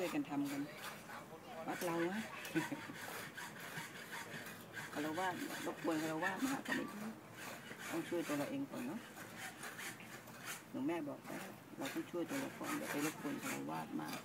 ช่วยกันทำกัน วัดเราอะคารวะรบกวนคารวะมากก็ไม่ได้ต้องช่วยตัวเราเองก่อนเนาะหลวงแม่บอกแล้วเราต้องช่วยตัวเราก่อนอย่าไปรบกวนคารวะมาก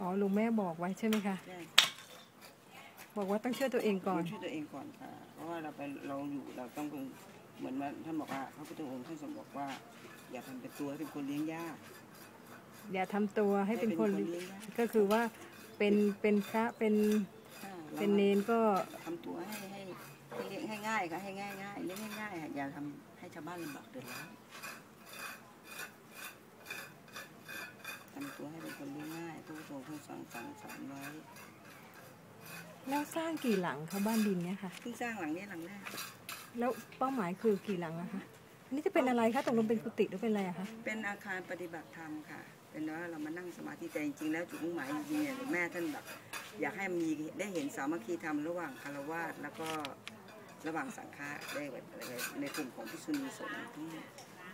อ๋อลุงแม่บอกไว้ใช่ไหมคะใช่บอกว่าต้องช่วยตัวเองก่อนเราช่วยตัวเองก่อนค่ะ เพราะว่าเราไปเราอยู่เราต้องเป็นเหมือนว่าท่านบอกว่าพระพุทธองค์ท่านทรงบอกว่า อย่าทำเป็นตัวให้เป็นคนเลี้ยงยาก อย่าทำตัวให้เป็นคนให้เป็นคนเลี้ยงยากก็คือว่าเป็นเป็นพระเป็นอ่าเป็นเนนก็ทำตัวให้ให้ให้เลี้ยงให้ง่ายค่ะให้ง่ายง่ายๆเลี้ยงง่ายๆค่ะอย่าทำให้ชาวบ้านลำบากเดือดร้อน ทำตัวให้เป็นคนเลี้ยงง่ายพระพุทธองค์ท่านสั่งสั่งสอนไว้ แล้วสร้างกี่หลังคะบ้านดินเนี่ยค่ะเพิ่งสร้างหลังนี้หลังแรกแล้วเป้าหมายคือกี่หลังอะคะอันนี้จะเป็นอะไรคะตกลงเป็นกุฏิหรือเป็นอะไรอะคะเป็นอาคารปฏิบัติธรรมค่ะ เป็นว่าเรามานั่งสมาธิแต่จริงๆแล้วจุดมุ่งหมายจริงๆเนี่ยแม่ท่านแบบอยากให้มีได้เห็นสามัคคีธรรมระหว่างคารวะแล้วก็ระหว่างสังฆะได้แบบในกลุ่มของพิษุณีสงฆ์ทั้งหมด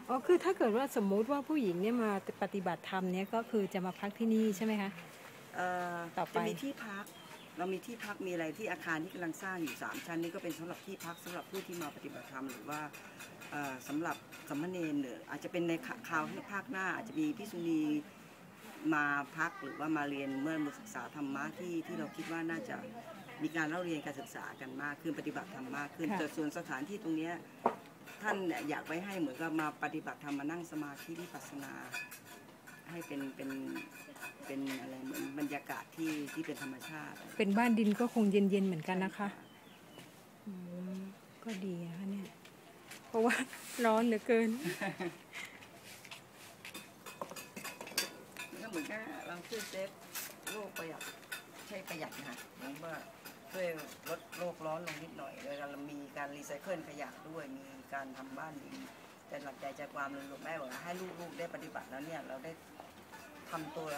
อ๋อคือถ้าเกิดว่าสมมุติว่าผู้หญิงเนี่ยมาปฏิบัติธรรมเนี่ยก็คือจะมาพักที่นี่ใช่ไหมคะ เอ่อต่อไป จะมีที่พัก เรามีที่พักมีอะไรที่อาคารที่กำลังสร้างอยู่สามชั้นนี่ก็เป็นสำหรับที่พักสำหรับผู้ที่มาปฏิบัติธรรมหรือว่าเอ่อสำหรับสามเณรหรืออาจจะเป็นในคราวที่ภาคหน้า อาจจะมีพิษุณีมาพักหรือว่ามาเรียนเมื่อมาศึกษาธรรมะที่ที่เราคิดว่าน่าจะมีการเล่าเรียนการศึกษากันมากขึ้นปฏิบัติธรรมมากขึ้นค่ะ แต่ส่วนสถานที่ตรงเนี้ย ท่านเนี่ยอยากไว้ให้เหมือนกับมาปฏิบัติธรรมมานั่งสมาธิวิปัสสนา ให้เป็นเป็นเป็นอะไรเหมือนบรรยากาศที่ที่เป็นธรรมชาติ เป็นบ้านดินก็คงเย็นๆเหมือนกันนะคะอืมก็ดีนะคะเนี่ย เพราะว่าร้อนเหลือเกินมันก็เหมือนกับเราช่วยเซฟโลกประหยัดใช่ประหยัดนะเหมือนว่า ช่วยลดโลกร้อนลงนิดหน่อยโดยเรมีการรีไซเคิลขยะด้วยมีการทำบ้านดินแต่หลักใจใจความรวมๆแม่บอกว่าให้ลูกๆได้ปฏิบัติแล้วเนี่ยเราได้ทำตัว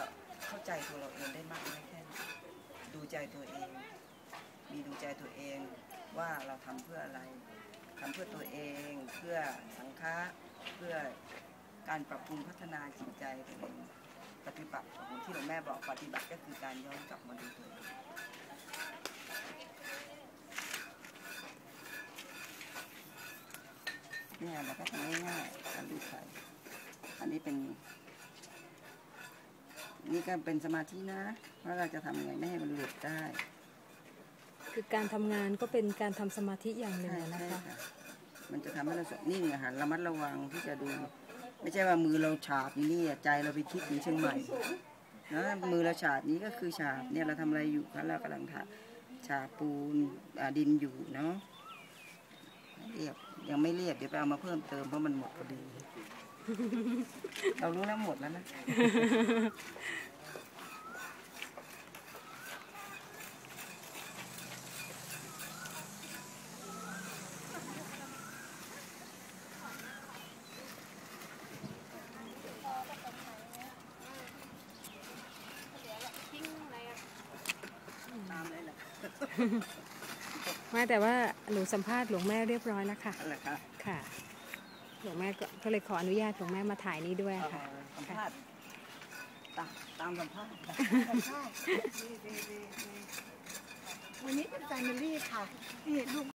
เข้าใจตัวเราเองได้มากน้อยแค่ไหนดูใจตัวเอง มีดูใจตัวเองว่าเราทำเพื่ออะไรทำเพื่อตัวเองเพื่อสังฆะเพื่อการปรับปรุงพัฒนาจิตใจตัวเองปฏิบัติของที่หลวงแม่บอกปฏิบัติก็คือการย้อนกลับมาดูตัวเอง เนี่ยเราก็ทำง่ายๆการดูไข่อันนี้เป็น นี่ก็เป็นสมาธินะว่าเราจะทำยังไงไม่ให้มันหลุดได้คือการทำงานก็เป็นการทำสมาธิอย่างหนึ่งใช่อะนะใช่คะค่ะมันจะทำให้เราสนิ่งอะค่ะระมัดระวังที่จะดู ไม่ใช่ว่ามือเราฉาบอยู่นี่อะใจเราไปคิดถึงเชียงใหม่นะมือเราฉาบนี้ก็คือฉาบเนี่ยเราทำอะไรอยู่คะเรากำลังทาฉาบปูนอ่าดินอยู่เนาะ เรียบยังไม่เรียบเดี๋ยวไปเอามาเพิ่มเติมเพราะมันหมดพอดี เรารู้แล้วหมดแล้วนะ ตามเลยแหละ ไม่แต่ว่าหนูสัมภาษณ์หลวงแม่เรียบร้อยแล้วค่ะนั่นแหละค่ะค่ะ หลวงแม่ก็ก็เลยขออนุญาตหลวงแม่มาถ่ายนี้ด้วยเอาค่ะ สัมภาษณ์ตามตามสัมภาษณ์สัมภาษณ์ดีดีดีดีวันนี้เป็นแฟมิลี่ค่ะนี่ลูก